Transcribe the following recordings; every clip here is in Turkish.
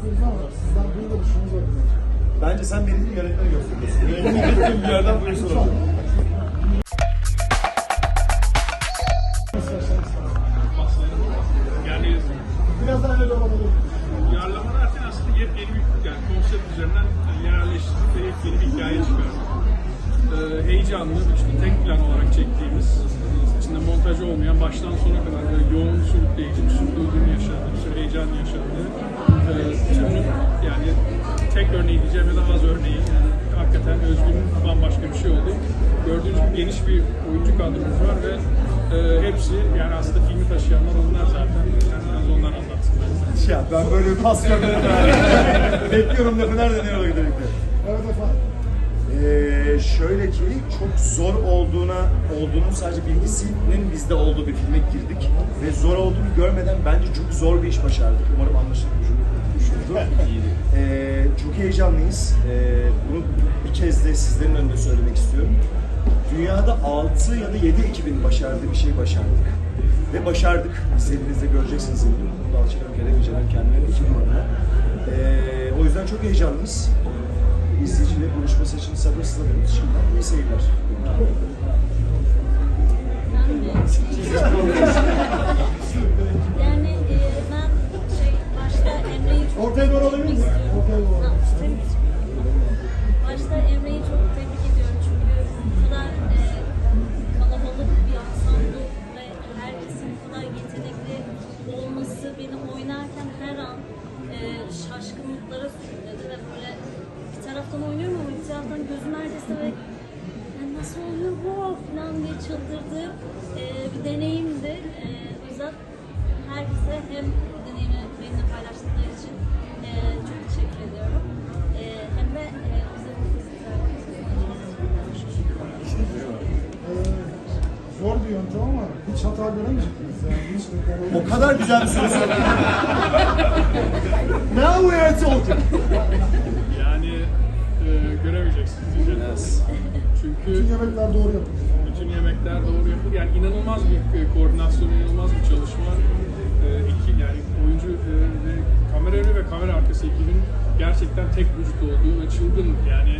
yapıyoruz ama sizden duyduğum şunu var. Bence sen beni değil yönetmeni gösteriyorsun. Yönetmenin bir yerden duyuyorsun olacak. Tek örneği diyeceğim ya da az örneği, yani hakikaten Özgün'ün bambaşka bir şey oldu. Gördüğünüz gibi geniş bir oyuncu kadromuz var ve e, hepsi yani aslında filmi taşıyanlar onlar zaten. Yani biraz onlar anlatsınlar. Ya ben böyle bir pas görmedim. Bekliyorum lafı nereden nereye gidelim. Evet efendim. Ee, şöyle ki çok zor olduğuna olduğunun sadece bilgisinin bizde olduğu bir filme girdik ve zor olduğunu görmeden bence çok zor bir iş başardık. Umarım anlaşılır çok heyecanlıyız. Ee, bunu bir kez de sizlerin önünde söylemek istiyorum. Dünyada 6 ya da 7 ekibin başardığı bir şey başardık. Ve başardık. İzlediğinizde göreceksiniz eminim. Bunu da Alçakan Kerem Yücel'in kendileri ekibim adına. Ee, o yüzden çok heyecanlıyız izleyiciyle buluşması için sabırsızlanıyoruz. Şimdiden iyi seyirler. Yani e, ben şey başta Emre'yi çok Ortaya doğru alabilir misin? Başta Emre'yi çok tebrik ediyorum çünkü bu kadar e, kalabalık bir ansambl ve herkesin bu kadar yetenekli olması beni oynarken her an e, şaşkınlıklara sürükledi ve böyle bir taraftan oynuyorum ama bir taraftan gözüm neredeyse ve "Ya nasıl oluyor bu falan diye çıldırdığım e, bir deneyimdi. E, herkese hem O kadar güzel bir soru sordun. Now we are talking. Yani e, göremeyeceksiniz diyeceğiz. Çünkü Bütün yemekler doğru yapılıyor. bütün yemekler doğru yapılır. Yani inanılmaz bir e, koordinasyon, inanılmaz bir çalışma. E, iki yani oyuncu e, ve kamera önü ve kamera arkası ekibin gerçekten tek vücut olduğu ve çılgın yani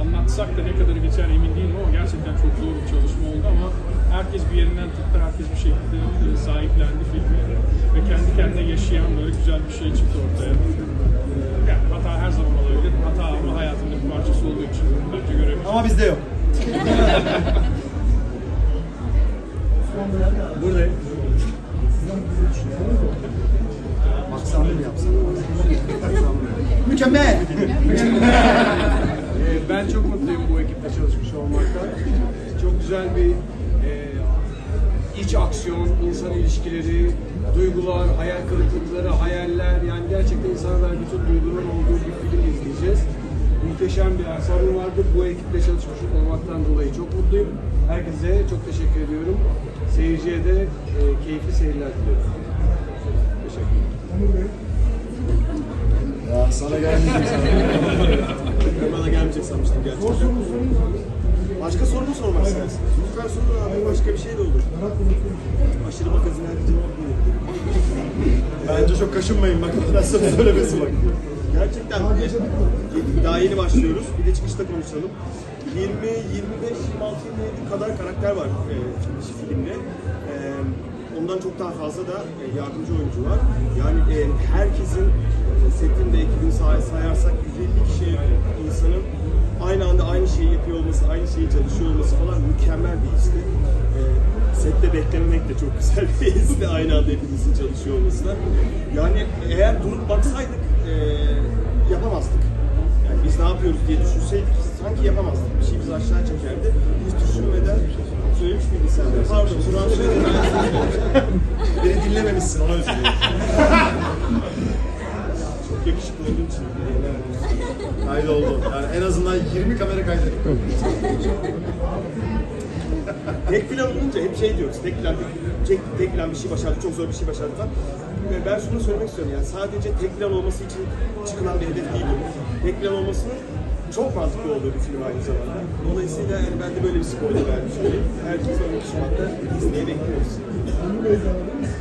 anlatsak da ne kadar geçer emin değilim ama gerçekten çok zor bir çalışma oldu ama herkes bir yerinden tuttu, herkes bir şekilde e, sahiplendi filmi ve kendi kendine yaşayan böyle güzel bir şey çıktı ortaya. Yani hata her zaman olabilir. Hata ama hayatın bir parçası olduğu için bence görebiliriz. Ama bizde yok. Buradayım. Aksanlı mı yapsam? Mükemmel. Ee, Ben çok mutluyum bu ekiple çalışmış olmaktan. Çok güzel bir e, iç aksiyon, insan ilişkileri, duygular, hayal kırıklıkları, hayaller yani gerçekten insana dair bütün duyguların olduğu bir film izleyeceğiz. Muhteşem bir ensemble vardı. Bu ekiple çalışmış olmaktan dolayı çok mutluyum. Herkese çok teşekkür ediyorum. Seyirciye de e, keyifli seyirler diliyorum. Teşekkür ederim. Ya sana gelmeyecek sana. Ben bana gelmeyecek sanmıştım gerçekten. Başka soru mu sormak istersin? Lütfen sorun abi başka bir şey de olur. Aşırı magazinel bir cevap mı? Bence çok kaşınmayın bak. Ben sana söylemesin bak. Gerçekten Daha yeni başlıyoruz. Bir de çıkışta konuşalım. 20, 25, 26, 27 kadar karakter var e, filmde. E, ondan çok daha fazla da e, yardımcı oyuncu var. Yani e, herkesin e, setin ve ekibin say sayarsak 150 kişi insanın olması, aynı şeyi çalışıyor olması falan mükemmel bir histi. E, sette beklememek de çok güzel bir histi aynı anda hepimizin çalışıyor olması da. Yani eğer durup baksaydık e, yapamazdık. Yani biz ne yapıyoruz diye düşünseydik sanki yapamazdık. Bir şey bizi aşağı çekerdi. Hiç düşünmeden söylemiş miydin sen de? Pardon, Kur'an söyledim. Beni dinlememişsin ona üzülüyorum. Yakışıklı olduğun için. Kaydoldu. Yani en azından 20 kamera kaydettik. Tek plan olunca hep şey diyoruz. Tek plan, tek, tek plan bir şey başardık, çok zor bir şey başardık falan. Ben şunu söylemek istiyorum yani sadece tek plan olması için çıkılan bir hedef değil. Tek plan olmasının çok mantıklı olduğu bir film aynı zamanda. Dolayısıyla yani ben de böyle bir spoiler vermiş olayım. Herkes 12 Şubat'ta izleye bekliyoruz. Onur Bey de alabilir misin?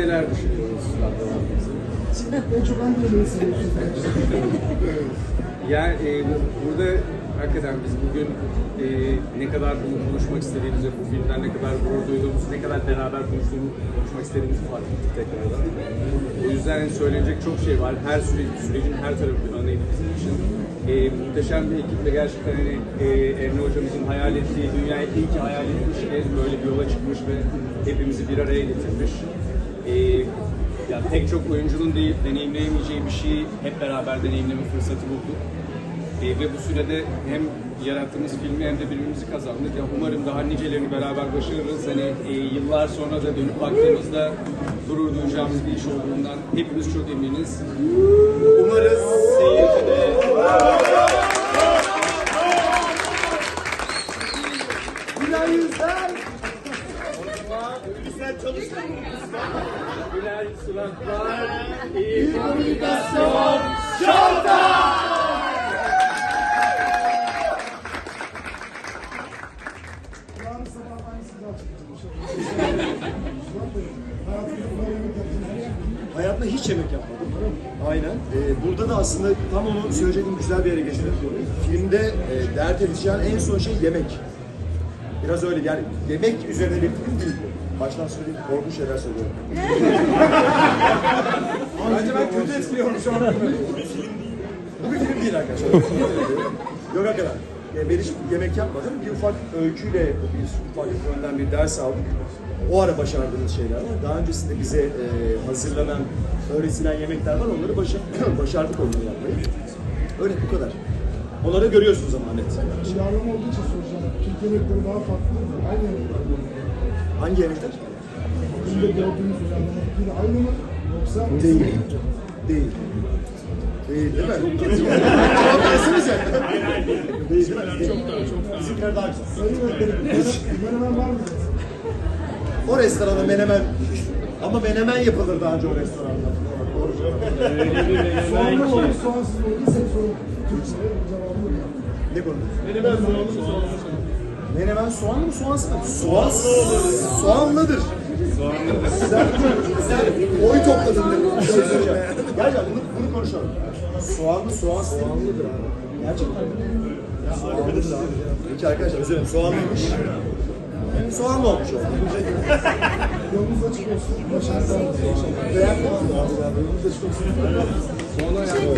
Neler düşünüyoruz? En çok hangi yemeği seviyorsunuz? Yani e, bu- burada hakikaten biz bugün e, ne kadar bunu konuşmak istediğimizi, bu filmden ne kadar gurur duyduğumuzu, ne kadar beraber konuştuğumuzu, konuşmak istediğimizi fark ettik tekrardan. O yüzden söylenecek çok şey var. Her süreç, sürecin her tarafı örneği bizim için. E, muhteşem bir ekiple gerçekten hani, e, Emre hocamızın hayal ettiği, dünyayı ki hayal etmiş ki böyle bir yola çıkmış ve hepimizi bir araya getirmiş. E, ya pek çok oyuncunun değil, deneyimleyemeyeceği bir şeyi hep beraber deneyimleme fırsatı bulduk. E, ve bu sürede hem yarattığımız filmi hem de birbirimizi kazandık. Ya umarım daha nicelerini beraber başarırız. Hani e, yıllar sonra da dönüp baktığımızda gurur duyacağımız bir iş olduğundan hepimiz çok eminiz. Umarız seyirci de güler suratlar, iyi komünikasyon. Yaptınız. Hayatımda hiç yemek yapmadım. Aynen. Ee, burada da aslında tam onu söyleyeceğim güzel bir yere getirdim. Filmde e, dert edeceğin en son şey yemek. Biraz öyle yani yemek üzerine bir film değil bu. Baştan söyleyeyim korkunç şeyler söylüyorum. Bence ben kötü etkiliyorum şu an. Bu bir film değil arkadaşlar. Yok hakikaten. E, ben hiç yemek yapmadım. Bir ufak öyküyle bir ufak önden bir ders aldık. O ara başardığımız şeyler var. Daha öncesinde bize e, hazırlanan, öğretilen yemekler var. Onları başa başardık onları yapmayı. Öyle bu kadar. Onları görüyorsunuz ama net. Uyarlama olduğu için soracağım. Türk yemekleri daha farklı. Aynı yemekler. Hangi yemekler? Şimdi gördüğünüz uyarlamadakiyle aynı mı? Yoksa Değil. Değil. Değil değil mi? Cevap versenize. Değil değil mi? Çok daha, çok daha. Bizimkiler daha güzel. sayın. Menemen var mı? O restoranda menemen ama menemen yapılır daha önce o restoranda. Doğru. Soğanlı olur, soğansız olur? Bir sorun. Türkçe. Ne konu? Menemen soğanlı mı soğanlı Menemen soğanlı mı soğansız mı? Soğan, soğanlıdır. Soğanlıdır. Sen, sen oy topladın? Bir şey söyleyeceğim. Bunu, bunu konuşalım. Soğanlı soğan soğanlıdır abi. Gerçekten mi? Soğanlıdır abi. Arkadaşlar özür soğanlıymış. Soğanlı olmuş oldu. Yolunuz açık olsun. Başarılar. Beğendin mi? Yolunuz açık olsun. Sonra yani.